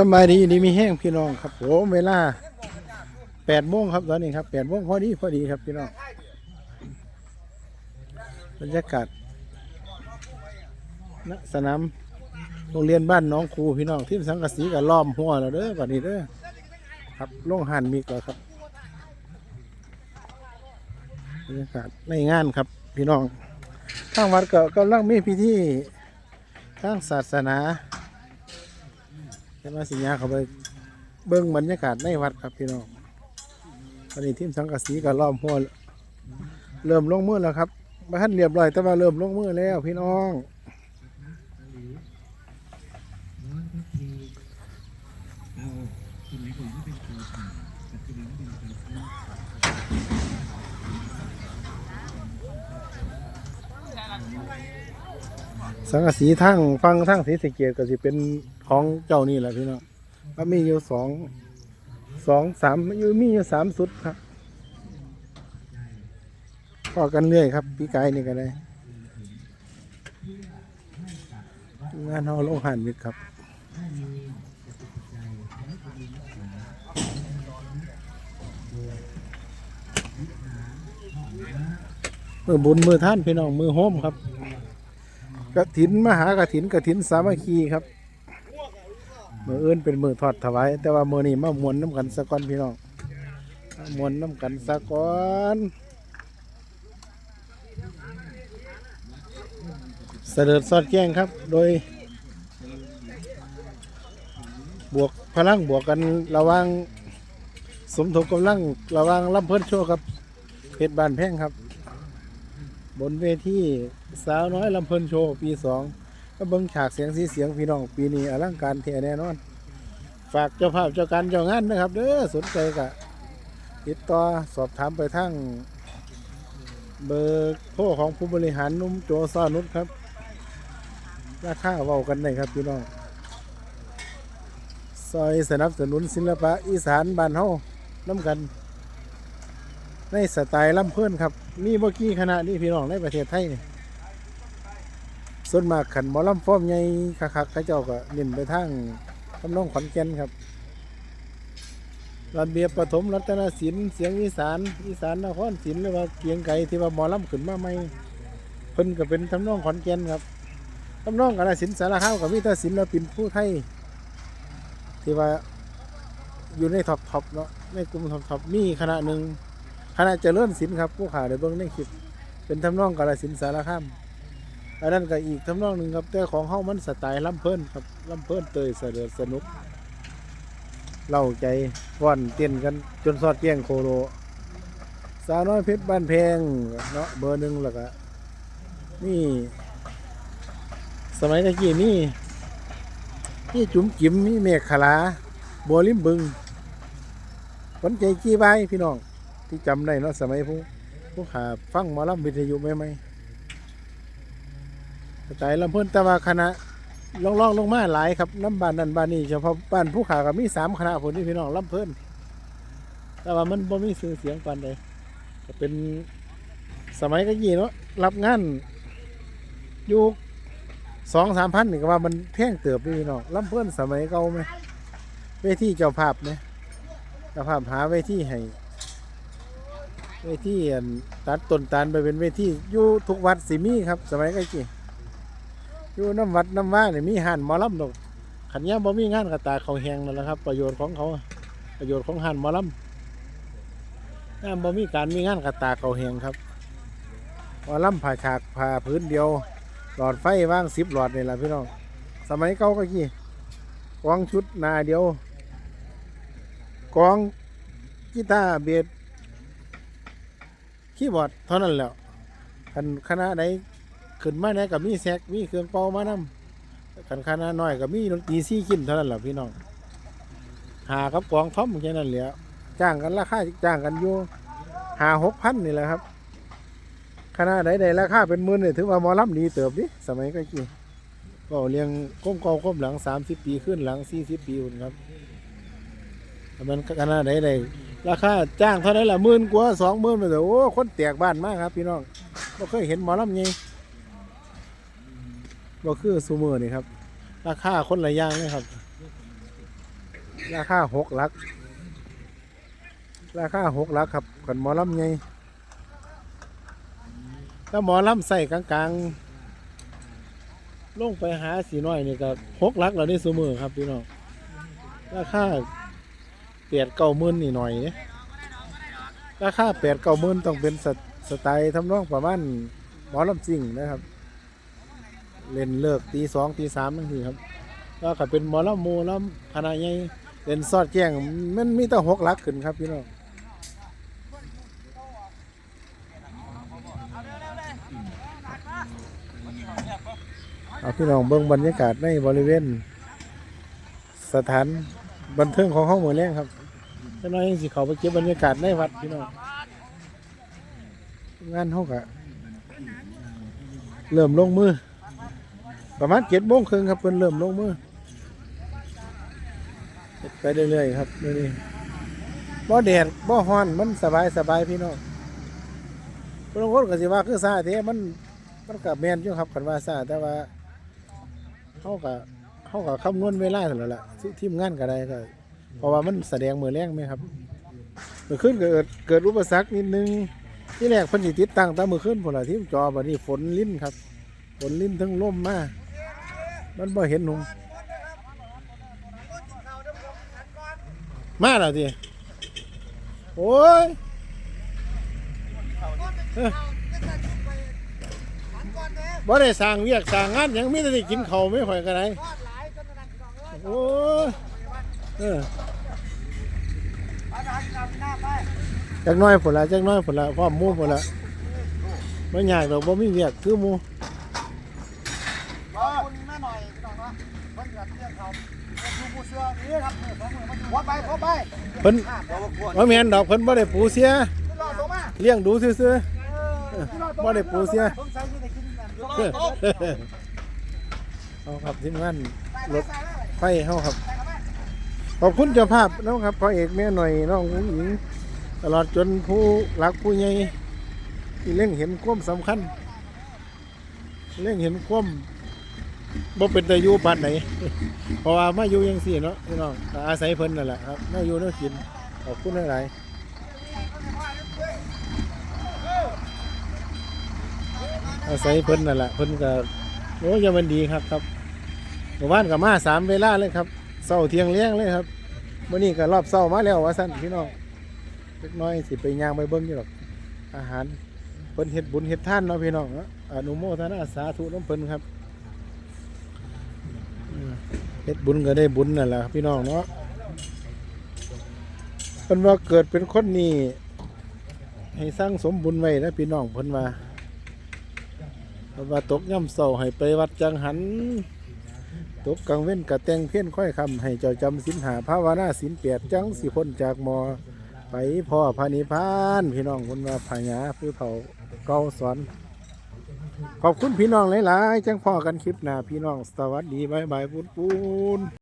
สบายดีดีมีแห้งพี่น้องครับผมเวลาแปดโมงครับตอนนี้ครับแปดโมงพอดีพอดีครับพี่น้องบรรยากาศณสนามโรงเรียนบ้านน้องครูพี่น้องที่สังกะสีกับล้อมหัวแล้วเด้อบัดนี้เด้อครับโรงหันมีกแล้วครับบรรยากาศในงานครับ พี่น้องทางวัดก็กำลังมีพิธีทางศาสนา จะมาสิญญาเขาไปเบิ้งบรรยากาศในวัดครับพี่น้องตอนนี้ทีมสังกะสีก็ล้อมหัวเริ่มลงมือแล้วครับบ้านเรียบร้อยแต่ว่าเริ่มลงมือแล้วพี่น้อง สังกะสีทั้งฟังทั้งสีสะเกียก็สิเป็นของเจ้านี่แหละพี่น้องก็มีอยู่สองสองสามอยู่มีอยู่สามสุดครับพอกันเรื่อยครับพี่ไก่นี่ก็ได้งานเฮาโลงหันมิตรครับมือบุญมือท่านพี่น้องมือโฮมครับ กระถินมหากระถินกระถินสามัคคีครับมืออื่นเป็นมือทอดถวาย แต่ว่ามือนี้มามวนน้ำกันสะก้อนพี่น้องมวนน้ำกันสะก้อนเสด็จสอดแจ้งครับ โดย บวกพลังบวกกันระว่าง สมทบกำลังระว่างลำเพิ่นโชว์กับเพชรบานแพ่งครับ บนเวทีสาวน้อยลำเพิ่นโชว์ปีสองก็เบิ้งฉากเสียงสีเสียงพี่น้องปีนี้อลังการเท่แน่นอน ฝากเจ้าภาพเจ้าการเจ้างานนะครับเด้อสนใจกะติดต่อสอบถามไปทั้งเบอร์โทรของผู้บริหารนุ่มโจซอนุชครับ ราคาเว้ากันได้ครับพี่น้องซอยสนับสนุนศิลปะอีสานบ้านเฮาน้ำกัน ในสไตล์ลำเพื่อนครับ มีเมื่อกี้คณะนี่พี่น้องในประเทศไทยนี่ส่วนมากขันหมอลำฟ้อมใหญ่คักๆเขาเจ้าก็เน้นไปทางทำนองขอนแก่นครับระเบียบปฐมรัตนศิลป์เสียงอีสานอีสานนครศิลป์หรือว่าเกียงไก่ที่ว่าหมอลำขึ้นมาใหม่เพิ่นก็เป็นทำนองขอนแก่นครับทำนองกาลสินสารข้าวกับมิตรศิลปินผู้ไทยที่ว่าอยู่ในท็อปท็อปเนาะในกลุ่มท็อปท็อปมีคณะหนึ่ง คณะเจริญศิลป์ครับผู้ข่าวได้เบิ่งในคลิป เป็นทำนองกาลสินธุ์สารข้ามอันนั้นก็อีกทำนองหนึ่งครับแต่ของเฮามันสไตล์ลำเพิ่นครับลำเพิ่นเตยเสด็จสนุกเล่าใจฟ้อนเต้นกันจนสอดแจ้งโคโลสาวน้อยเพชรบ้านแพงเนาะเบอร์หนึ่งแล้วก็นี่สมัยตะกี้มีมีจุ๋มจิ๋มมีเมฆขลาบัวลิมบึงขวัญใจกี้ใบพี่น้อง ที่จำได้เนาะสมัยผู้ผู้ขาฟังหมอลำวิทยุไหมไหมกระจายลำเพิ่นแต่ว่าคณะล่องล่องลงมาหลายครับน้ำบ้านนั่นบ้านนี้เฉพาะบ้านผู้ขาก็มีสามคณะคนที่พี่น้องลำเพิ่นแต่ว่ามันบ่มีสื่อเสียงปานใดก็เป็นสมัยตะกี้เนาะรับงานอยู่สองสามพันนี่ก็ว่ามันแพงเติบนี่เนาะลำเพื่อนสมัยเก่าไหมเวทีเจ้าภาพไหมเจ้าภาพหาเวทีให้ เวทีตัดต้นตาลไปเป็นเวทีอยู่ทุกวัดสิมีครับ สมัยก่กี่อยู่น้ำวัดน้ำว่าเนี่ยมีหันมอลำดอกขันย่าบ่มีงานกระตาเขาแหงนั่นแหละครับ ประโยชน์ของเขาประโยชน์ของหันมอลำย่ามบ่มีการมีงานกระตาเขาแหงครับมอลำผ่าฉากผ่าพื้นเดียว หลอดไฟว่างสิบหลอดนี่แหละพี่น้องสมัยเก่าก็กี่กองชุดนาเดียวกองกีตาร์เบส คีย์บอร์ดเท่านั้นแหล้วคันคณะไหนขึ้นมาไหนกับมีแซกมีเครื่องเป่ามานำคันคณะน้อยกับมีดนตรีซี่กินเท่านั้นแหละพี่น้องหากับกองท่อมแค่นั้นแหละจ้างกันราคาจ้างกันอยู่หาหกพันนี่แหละครับคณะใดๆราคาเป็นหมื่นเนี่ยถือว่าหมอลำดีเติบดิสมัยก็กี่ก็เลี้ยงก้มเก่าก้มหลังสามสิบปีขึ้นหลังสี่สิบปีคุณครับแต่มันคณะใดๆ ราคาจ้างเท่าไหร่ละหมื่นกว่าสองหมื่นไปเลยโอ้คนแตกบ้านมากครับ พี่น้องเราเคยเห็นหมอลำไงบ่คือซูเมอร์นี่ครับ ราคาคนละอย่างเลยครับ ราคาหกลัก ราคาหกลักครับกันหมอลำไงถ้าหมอลำใส่กลางๆลงไปหาสีน้อยนี่ก็หกลักเราได้สมือครับพี่น้องราคา เปียดเก้าหมื่นนี่หน่อยเนี่ยราคาแปดเก้าหมื่นต้องเป็นสไตสไตล์ทำนองประมาณหมอลำซิ่งนะครับ เล่นเลิกตีสองตีสามนั่นคือครับก็ถ้าเป็นหมอลำหมูลำคณะใหญ่เล่นซอดแจ้งมันมีแต่หกลักขึ้นครับพี่น้องเอาพี่น้องเบิ่งบรรยากาศในบริเวณ สถานบันเทิงของห้องหมือแรงครับ จะน้อยสิเขาไปเก็บบรรยากาศในวัดพี่น้องงานห้องอะเริ่มลงมือ ประมาณเจ็ดโมงครึ่งครับเพิ่นเริ่มลงมือไปเรื่อยๆครับเดี๋ยวนี่บ่แดดบ่ฮ้อนมันสบายสบายพี่น้องบางคนก็สิว่าคือซาเทมันมันก็แมนอยู่ครับคันว่าซาแต่ว่าเฮาก็เฮาก็คำนวณเวลาเท่านั้นแหละที่ทีมงานก็ได้ก็ เพราะว่ามันแสดงมือแรงไหมครับเมื่อคืนเกิดเกิดอุปสรรคนิดนึงที่แรกพิ่นสิติดตั้งต่มื้อคืนพุ่นล่ะที่จอบัดนี้ฝนลิ้นครับฝนลิ้นทั้งลมมามันบ่เห็นหนุ่มมาแล้วทีโอ้ยบ่ได้สร้างเวียกสร้างงานยังมีแต่ได้กินเขาไม่ค่อยกันไหนโอ้ย เออจักหน้อยผลละจักหน้อยผลละพร้อมหมู่ผลละไม่ยากดอกบ่มีเวียกคือหมู่ขอบคุณแม่หน่อยพี่น้องเนาะเพิ่นก็เรียกเขาเป็นผู้ผู้เชื่อนี่ครับเออสองมือมันหัวไปหัวไปเพิ่นห้ามเราก็ควรว่าแม่นดอกเพิ่นบ่ได้ปูเสียขึ้นรอลงมาเลี้ยงดูซื่อเออขึ้นรอลงมาบ่ได้ปูเสียสงสัยที่ได้กินกันๆเออเอาครับทีมงานรถไฟเฮาครับ ขอบคุณเจ้าภาพน้องครับพ่อเอกแม่หน่อยน้องหญิงหญิง ตลอดจนผู้หลักผู้ใหญ่ที่เล่งเห็นความสำคัญ เล่งเห็นความบ่เป็นแต่อยู่บ้านไหน เพราะว่ามาอยู่ยังสี่เนาะพี่น้องก็อาศัยเพิ่นนั่นแหละครับมาอยู่เนาะกินขอบคุณหลายๆ อาศัยเพิ่นนั่นแหละเพิ่นก็โอ้ยยังมันดีครับครับหมู่บ้านกับมาสามเวลาเลยครับ เศร้าเที่ยงเลี้ยงเลยครับวันนี้ก็รอบเศร้ามาแล้วว่าสั้นพี่น้องเล็กน้อยสิไปย่างไปเบิ้งอยู่หรอกอาหารเพิ่นเฮ็ดบุญเฮ็ดท่านเนาะพี่น้องเนาะอนุโมทนาสาธุน้ำเพิ่นครับเฮ็ดบุญก็ได้บุญนั่นแหละครับพี่น้องเนาะเพิ่นว่าเกิดเป็นคนนี้ให้สร้างสมบุญไว้นะพี่น้องเพิ่นว่าว่าตกย่ำเศร้าให้ไปวัดจังหัน ตกกังเว้นกระแตงเพี้ยนค่อยคำให้เจ้าจำสินหาภาวนาสินเปียดจังสิพ้นจากมอ ไปพ่อพานิพาน พี่น้องคนมาพญาผู้เฒ่าเก่าสอน ขอบคุณพี่น้องหลาย ๆ จังพ่อกันคลิปหน้าพี่น้องสวัสดีบายบายปุ้นปุน